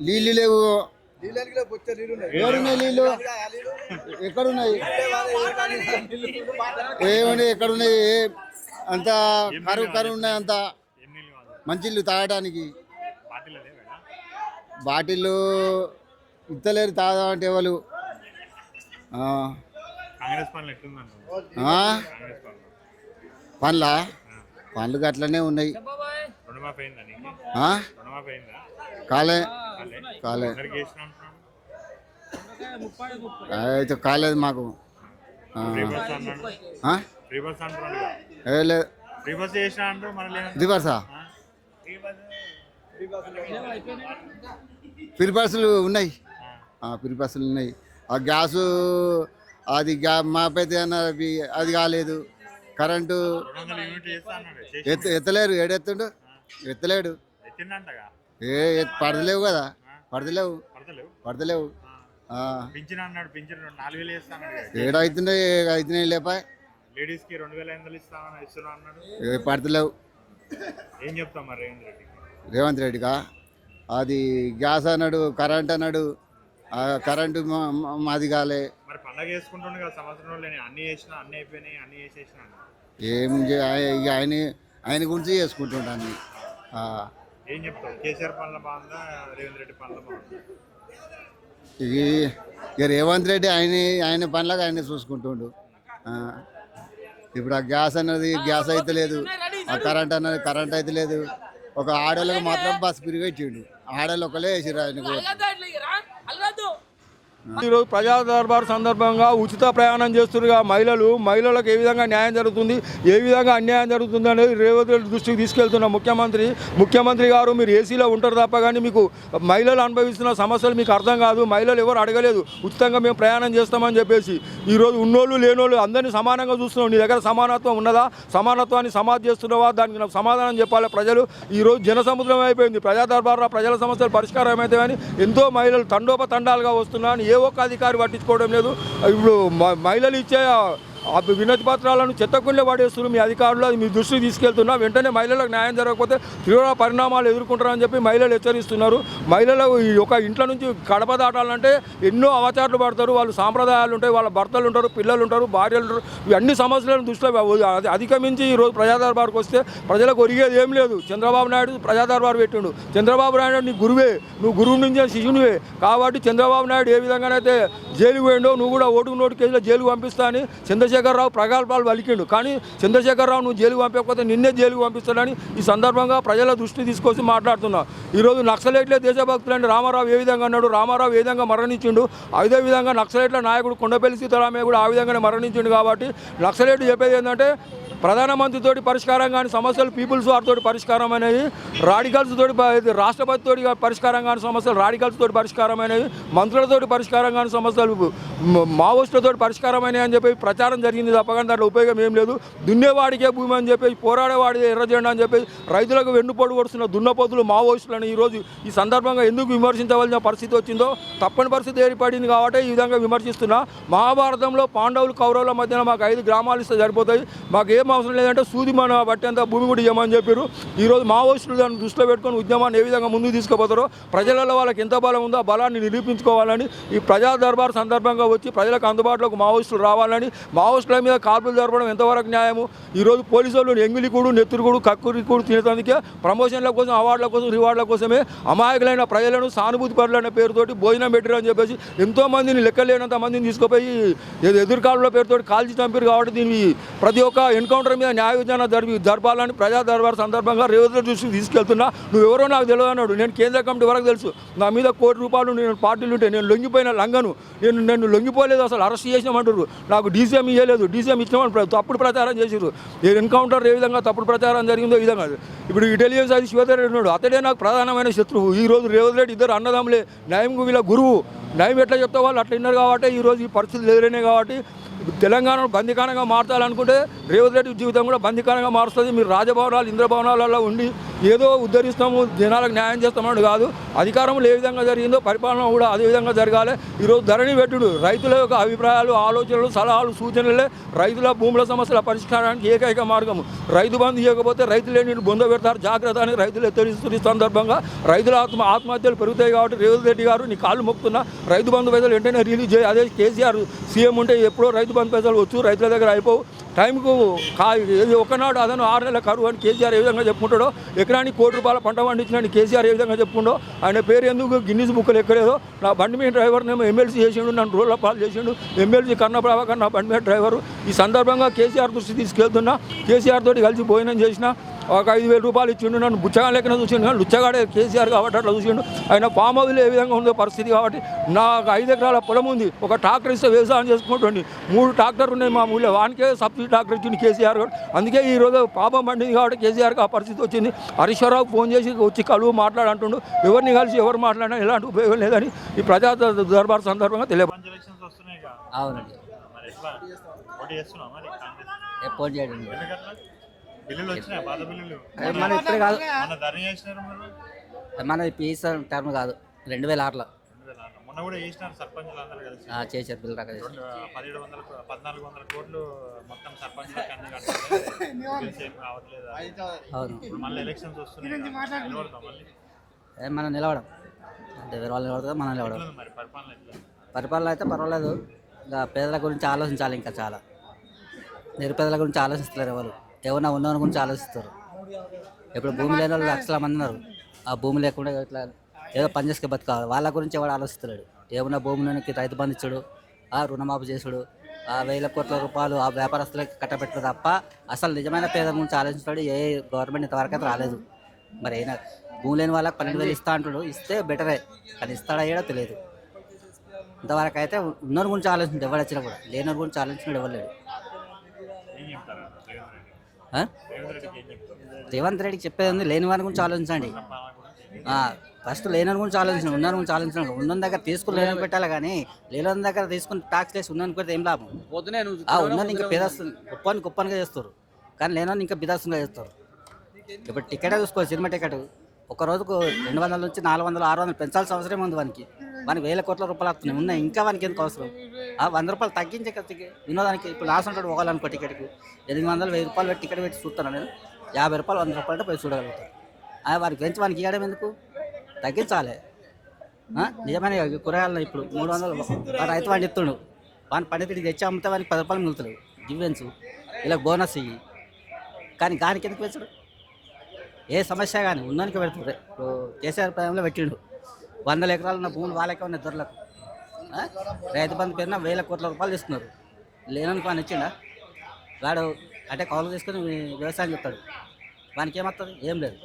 నీళ్ళు లేవు. ఎవరున్నాయి నీళ్ళు ఎక్కడున్నాయి? ఏమని ఎక్కడున్నాయి? అంత కరువు కరువు ఉన్నాయి అంత. మంచిళ్ళు తాగడానికి. బాటిళ్ళు ఇత్తలేరు తాగమంటే ఎవరు? ఆ. కాంగ్రెస్ పనులు ఎట్లుందండి ఆ? కాంగ్రెస్ పనులు. పండ్ల పండ్లు గట్లనే ఉన్నాయి. కాలే. కాలే. అయితే కాలేదు మాకు. లేదు. రివర్సా? ఫ్రీ బస్సులు ఉన్నాయి. ఫ్రీ బస్సులు ఉన్నాయి. ఆ గ్యాసు అది గ్యా మాపైతే అది కాలేదు. కరెంటు ఎత్తలేరు. ఏడెత్తుండు? ఎత్తలేడు. ఏ పడతలేవు కదా. పడతలేవు. పడతలేవు? అన్నాడు కదా. ఏడవుతున్నాయి అవుతున్నాయి లేపా. లేడీస్కి రెండు వేల ఐదు వందలు ఇస్తామని ఇస్తున్నా అన్నాడు. ఏ పడతలేవు. ఏం చెప్తాం మరి రేవంత్ రెడ్డికి? రేవంత్ రెడ్డిగా అది గ్యాస్ అన్నాడు కరెంట్ అన్నాడు. కరెంటు మాది కాలే. మరి పండగ చేసుకుంటుండే కదా సంవత్సరంలో నేను అన్ని చేసిన అన్ని అయిపోయినాయి అన్ని చేసేసిన అన్నాడు. ఏం ఆయన ఆయన గురించి చేసుకుంటుంటాను ఏం చెప్తావు? కేసీఆర్ పనుల బాగుందా? రేవంత్ రెడ్డి పనుల బాగుందా? ఇది ఇక రేవంత్ రెడ్డి ఆయన ఆయన పనులకు ఆయన చూసుకుంటుండు. ఆ. ఇప్పుడు ఆ గ్యాస్ అన్నది గ్యాస్ అయితే లేదు. ఆ కరెంట్ అన్నది కరెంట్ అయితే లేదు. ఒక ఆడోళ్ళకి మాత్రం బస్ ఫ్రీగా ఇచ్చిండు ఆడోళ్ళు ఒకలే వేసిర్రు ఆయనకు. ఈరోజు ప్రజా దర్బార్ సందర్భంగా ఉచిత ప్రయాణం చేస్తున్న మహిళలు మహిళలకు ఏ విధంగా న్యాయం జరుగుతుంది ఏ విధంగా అన్యాయం జరుగుతుంది అనేది రేవంత్ రెడ్డి దృష్టికి తీసుకెళ్తున్న ముఖ్యమంత్రి ముఖ్యమంత్రి గారు మీరు ఏసీలో ఉంటారు తప్ప కానీ మీకు మహిళలు అనుభవిస్తున్న సమస్యలు మీకు అర్థం కాదు. మహిళలు ఎవరు అడగలేదు. ఉచితంగా మేము ప్రయాణం చేస్తామని చెప్పేసి ఈరోజు ఉన్నోళ్ళు లేనోళ్ళు అందరినీ సమానంగా చూస్తున్నాం. నీ దగ్గర సమానత్వం ఉన్నదా? సమానత్వాన్ని సమాధి చేస్తున్నావా? దానికి నాకు సమాధానం చెప్పాలి ప్రజలు. ఈరోజు జనసముద్రం అయిపోయింది. ప్రజా దర్బార్లో ప్రజల సమస్యలు పరిష్కారం అయితే కానీ ఎంతో మహిళలు తండోపతండాలుగా వస్తున్నారని ఏ ఒక్క అధికారి పట్టించుకోవడం లేదు. ఇప్పుడు మ- మహిళలు ఇచ్చే వినతి పత్రాలను చెత్తకుండా పడేస్తున్నారు మీ అధికారులు అది మీ దృష్టికి తీసుకెళ్తున్నా వెంటనే మహిళలకు న్యాయం జరగకపోతే తీవ్ర పరిణామాలు ఎదుర్కొంటారని చెప్పి మహిళలు హెచ్చరిస్తున్నారు. మహిళలు ఈ ఒక ఇంట్లో నుంచి కడప దాటాలంటే ఎన్నో అవచారాలు పడతారు. వాళ్ళు సాంప్రదాయాలు ఉంటాయి. వాళ్ళ భర్తలు ఉంటారు పిల్లలు ఉంటారు భార్యలు ఉంటారు. ఇవన్నీ సమస్యలను దృష్టిలో అది అధిగమించి ఈరోజు ప్రజాదర్బార్కి వస్తే ప్రజలకు ఒరిగేది ఏం లేదు. చంద్రబాబు నాయుడు ప్రజాదర్బార్ పెట్టిండు. చంద్రబాబు నాయుడు నీ గురువే. నువ్వు గురువు నుంచి శిష్యునివే. కాబట్టి చంద్రబాబు నాయుడు ఏ విధంగానైతే జైలుకు పోయిండో నువ్వు కూడా ఓటుకు నోటు కేసులో జైలుకు పంపిస్తా అని చంద్రశేఖరరావు ప్రగల్భాలు పలికిండు. కానీ చంద్రశేఖరరావు నువ్వు జైలుకు పంపకపోతే నిన్నే జైలుకు పంపిస్తాడని ఈ సందర్భంగా ప్రజల దృష్టి తీసుకొచ్చి మాట్లాడుతున్నా. ఈరోజు నక్సలైట్లే దేశభక్తులని రామారావు ఏ విధంగా అన్నాడు? రామారావు ఏ విధంగా మరణించిండు? అదే విధంగా నక్సలైట్ల నాయకుడు కొండపల్లి సీతారామయ్య కూడా ఆ విధంగానే మరణించిండు కాబట్టి నక్సలైట్ చెప్పేది ఏంటంటే ప్రధానమంత్రితోటి పరిష్కారం కానీ సమస్యలు పీపుల్స్ వారితోటి పరిష్కారం అనేది రాడికల్స్ తోటి రాష్ట్రపతితోటి పరిష్కారం కాని సమస్యలు రాడికల్స్ తోటి పరిష్కారం అనేవి మంత్రులతోటి పరిష్కారం కాని సమస్యలు మావోయిస్టులతో పరిష్కారం అయినాయి అని చెప్పి ప్రచారం జరిగింది. తప్ప కానీ దాంట్లో ఉపయోగం ఏం లేదు. దున్నేవాడికే భూమి అని చెప్పి పోరాడేవాడి ఎర్రజెండా అని చెప్పేసి రైతులకు వెన్నుపోటు కొడుతున్న దున్నపోతులు మావోయిస్టులను ఈరోజు ఈ సందర్భంగా ఎందుకు విమర్శించవలసిన పరిస్థితి వచ్చిందో తప్పని పరిస్థితి ఏర్పడింది కాబట్టి ఈ విధంగా విమర్శిస్తున్నా. మహాభారతంలో పాండవులు కౌరవుల మధ్యన మాకు ఐదు గ్రామాలు ఇస్తే సరిపోతాయి. మాకు ఏం అవసరం లేదంటే సూది మన బట్టేంత భూమి కూడా ఇవ్వమని చెప్పారు ఈరోజు మావోయిస్టులు దాన్ని దృష్టిలో పెట్టుకొని ఉద్యమాన్ని ఏ విధంగా ముందుకు తీసుకుపోతారో ప్రజలలో వాళ్ళకి ఎంత బలం ఉందో ఆ బలాన్ని నిరూపించుకోవాలని ఈ ప్రజా దర్బార్ సందర్భంగా వచ్చి ప్రజలకు అందుబాటులోకి మావోయిస్టులు రావాలని మావోయిస్టుల మీద కాల్పులు జరపడం ఎంతవరకు న్యాయము? ఈరోజు పోలీసు వాళ్ళు ఎంగిలికూడు నెత్తురుకుడు కక్కురికూడు తినడానికి ప్రమోషన్ల కోసం అవార్డుల కోసం రివార్డుల కోసమే అమాయకులైన ప్రజలను సానుభూతి పరులైన పేరుతోటి భోజనం పెట్టారని చెప్పేసి ఎంతో మందిని లెక్కలేనంత మందిని తీసుకుపోయి ఎదురుకాలంలో పేరుతోటి కాల్చి చంపారు కాబట్టి దీన్ని ప్రతి ఒక్క ఎన్కౌంటర్ కౌంటర్ మీద న్యాయ విధానం జరిపి దర్బాలని ప్రజా దర్బార్ సందర్భంగా రేవంత్ చూసి దృష్టికి తీసుకెళ్తున్నా నువ్వు ఎవరో నాకు తెలియదు అన్నాడు నేను కేంద్ర కమిటీ వరకు తెలుసు. నా మీద కోటి రూపాయలు నేను పార్టీలు ఉంటే నేను లొంగిపోయిన లంగను. నేను నేను లొంగిపోలేదు అసలు అరెస్ట్ చేసినామంటారు నాకు డీసీఎం ఇవ్వలేదు డీసీఎం ఇచ్చినామని తప్పుడు ప్రచారం చేసారు నేను ఎన్కౌంటర్ ఏ విధంగా తప్పుడు ప్రచారం జరిగిందో ఈ విధంగా ఇప్పుడు ఇంటెలిజెన్స్ అది శివధర్ ఉన్నాడు. అతడే నాకు ప్రధానమైన శత్రువు. ఈ రోజు రేవంత్ రెడ్డి ఇద్దరు అన్నదమ్ములే. న్యాయం వీళ్ళ గురువు. న్యాయం ఎట్లా చెప్తే వాళ్ళు అట్లా విన్నారు కాబట్టి ఈ రోజు ఈ పరిస్థితులు ఎదురైనాయి కాబట్టి తెలంగాణను బందికానంగా మార్చాలనుకుంటే రేవంత్ రెడ్డి జీవితం కూడా బందికానంగా మారుస్తుంది. మీరు రాజభవనాలు ఇంద్రభవనాలలో ఉండి ఏదో ఉద్ధరిస్తాము జనాలకు న్యాయం చేస్తామని కాదు. అధికారంలో ఏ విధంగా జరిగిందో పరిపాలన కూడా అదే విధంగా జరగాలి. ఈరోజు ధరణి పెట్టుడు రైతుల యొక్క అభిప్రాయాలు ఆలోచనలు సలహాలు సూచనలే రైతుల భూముల సమస్యల పరిష్కారానికి ఏకైక మార్గము. రైతు బంధు ఇవ్వకపోతే రైతులే నేను బొంద పెడతారు. జాగ్రత్త అని రైతులు హెచ్చరిస్తున్న సందర్భంగా రైతుల ఆత్మ ఆత్మహత్యలు పెరుగుతాయి కాబట్టి రేవంత్ రెడ్డి గారు నీ కాళ్ళు మొక్కుతున్నా రైతు బంధు పైసలు వెంటనే రిలీజ్ చేయి. అదే కేసీఆర్ సీఎం ఉంటే ఎప్పుడో రైతు బంధు పైసలు వచ్చు రైతుల దగ్గర అయిపోవు. టైంకు కా ఏది ఒకనాడు అదను ఆరు నెలల కరువు అని కేసీఆర్ ఏ విధంగా చెప్పుకుంటాడో ఎకరానికి కోటి రూపాయల పంట పండించిన కేసీఆర్ ఏ విధంగా చెప్పుకుంటో ఆయన పేరు ఎందుకు గిన్నిస్ బుక్లు ఎక్కలేదో? నా బండి మీద డ్రైవర్నేమో ఎమ్మెల్సీ చేసిండు నన్ను రోడ్ల పాలు చేసిండు. ఎమ్మెల్సీ కన్న ప్రభాకర్ నా బండి మీద డ్రైవరు. ఈ సందర్భంగా కేసీఆర్ దృష్టి తీసుకెళ్తున్నా. కేసీఆర్ తోటి కలిసి భోజనం చేసిన. ఒక ఐదు వేల రూపాయలు ఇచ్చిండు నన్ను బుచ్చగా లెక్కన చూసిండు కానీ లుచ్చగాడే కేసీఆర్ కాబట్టి అట్లా చూసిండు. ఆయన ఫామ్ హౌస్లో ఏ విధంగా ఉందో పరిస్థితి కాబట్టి నాకు ఐదు ఎకరాల పొలం ఉంది ఒక ట్రాక్టర్ ఇస్తే వ్యవసాయం చేసుకుంటుండి. మూడు ట్రాక్టర్ ఉన్నాయి మా ఊళ్ళో వానికే సబ్సిడీ ట్రాక్టర్ ఇచ్చింది కేసీఆర్ గారు. అందుకే ఈ రోజు పాపం పండింది కాబట్టి కేసీఆర్కి ఆ పరిస్థితి వచ్చింది. హరీశ్వరరావు ఫోన్ చేసి వచ్చి కలువు మాట్లాడంటుండు ఎవరిని కలిసి ఎవరు మాట్లాడినా ఎలాంటి ఉపయోగం లేదని ఈ ప్రజా దర్బార్ సందర్భంగా తెలియదు అవునండి. ఎప్పుడు చేయడం మన ఇప్పుడు కాదు. పీస్ టర్మ్ కాదు. రెండు వేల ఆరులో. మొన్న కూడా చేసినారు అందరూ కలిసి. చేశారు రకాలు పదిహేడు వందల పద్నాలుగు వందల కోట్లు మొత్తం అవును. ఇప్పుడు మళ్ళీ ఎలక్షన్స్ వస్తున్నాయి ఏ, మనం నిలవడం అంటే వేరే వాళ్ళు నిలబడతారు మనం నిలవడం పరిపాలన అయితే పర్వాలేదు. ఇంకా పేదల గురించి ఆలోచించాలి ఇంకా చాలా. నిరుపేదల గురించి ఆలోచిస్తారు ఎవరు. ఎవరన్నా ఉన్నవారి గురించి ఆలోచిస్తారు. ఇప్పుడు భూమి లేని వాళ్ళు లక్షల మంది ఉన్నారు. ఆ భూమి లేకుండా ఇట్లా ఏదో పని చేసుకే బతకాలి. వాళ్ళ గురించి ఎవడు ఆలోచిస్తున్నాడు ఏమన్నా భూమిలోనికి రైతు బంధు ఆ రుణమాఫీ చేసుడు ఆ వేల కోట్ల రూపాయలు ఆ వ్యాపారస్తులకి కట్టబెట్టడు తప్ప అసలు నిజమైన పేదల గురించి ఆలోచించాడు ఏ గవర్నమెంట్ ఇంతవరకు అయితే రాలేదు. మరి అయినా భూమి లేని వాళ్ళకి పన్నెండు వేలు ఇస్తా అంటాడు. ఇస్తే బెటరే. కానీ ఇస్తాడా ఏడో తెలియదు. ఇంతవరకు అయితే ఉన్నోరి గురించి ఆలోచించాడు. ఎవరు వచ్చినా కూడా లేనోరి గురించి ఆలోచించినాడు ఎవరు లేడు. రేవంత్ రెడ్డికి చెప్పేది ఉంది లేని వారి గురించి ఆలోచించండి. ఫస్ట్ లేని గురించి ఆలోచించండి ఉన్న గురించి ఆలోచించండి. ఉన్న దగ్గర తీసుకుని లేని పెట్టాలి కానీ లేని దగ్గర తీసుకుని ట్యాక్స్ వేసి ఉన్న పెడితే ఏం లాభం? ఉన్నది ఇంకా పేదస్తుంది గొప్పని గొప్పనిగా చేస్తారు. కానీ లేని ఇంకా బిదాస్తుంగా చేస్తారు. ఇప్పుడు టికెట్ చూసుకో సినిమా టికెట్ ఒక రోజుకు రెండు వందల నుంచి నాలుగు వందలు ఆరు వందలు పెంచాల్సిన అవసరం ఉంది వానికి. వానికి వేల కోట్ల రూపాయలు వస్తున్నాయి. ఉన్నాయి. ఇంకా వానికి ఎందుకు అవసరం? ఆ వంద రూపాయలు తగ్గించే కదా వినోదానికి ఇప్పుడు లాస్ ఉంటాడు పోవాలనుకో టికెట్కి. ఎనిమిది వందలు వెయ్యి రూపాయలు పెట్టి టికెట్ పెట్టి చూస్తాను నేను. యాభై రూపాయలు వంద రూపాయలు పోయి చూడగలుగుతాను ఆ వారికి పెంచి వానికి ఇవ్వడం ఎందుకు? తగ్గించాలి. నిజమైన కూరగాయలు ఇప్పుడు మూడు వందలు వాడు రైతు వాడిని చెప్తుండు వాని పండితుడికి తెచ్చి అమ్మితే వానికి పది రూపాయలు మిగులుతాడు గివ్వెన్స్ ఇలా బోనస్ ఇవి కానీ దానికి ఎందుకు పెంచడు? ఏ సమస్య కానీ ఉన్నానికి పెడుతుంది. ఇప్పుడు కేసీఆర్ ప్రాయంలో పెట్టిండు. వందల ఎకరాలు ఉన్న భూములు వాళ్ళకే ఉన్నాయి ఇద్దరులకు రైతు బంధు పేరున వేల కోట్ల రూపాయలు ఇస్తున్నారు లేననికి వాడిని ఇచ్చిండా? వాడు అంటే కౌలు తీసుకొని వ్యవసాయం చేస్తాడు. వానికి ఏమవుతుంది ఏం లేదు.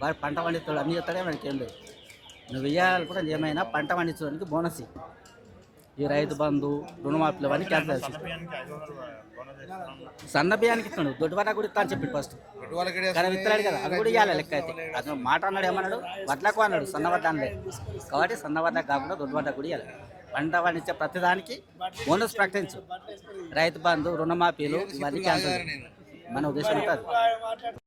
వాడు పంట పండిస్తాడు అన్ని చెప్తాడే వానికి ఏం లేదు. నువ్వు ఇవ్వాలి కూడా ఏమైనా పంట పండించడానికి బోనస్ ఇవ్వు. ఈ రైతు బంధు రుణమాఫీలు అవన్నీ క్యాన్సిల్ చేసి బియ్యానికి ఐదు సన్న బియ్యానికి ఇస్తాడు కూడా ఇస్తాను చెప్పి ఫస్ట్ కానీ విత్తనాడు కదా అది కూడా ఇవ్వాలి లెక్క అయితే. అతను మాట అన్నాడు ఏమన్నాడు? వడ్లకు అన్నాడు సన్న వడ్ల కాబట్టి సన్న కాకుండా దొడ్డువాట కూడా ఇవ్వాలి పంట పండించే ప్రతిదానికి బోనస్ ప్రకటించు రైతు బంధు రుణమాఫీలు ఇవన్నీ క్యాన్సిల్ మన ఉద్దేశం ఉంటుంది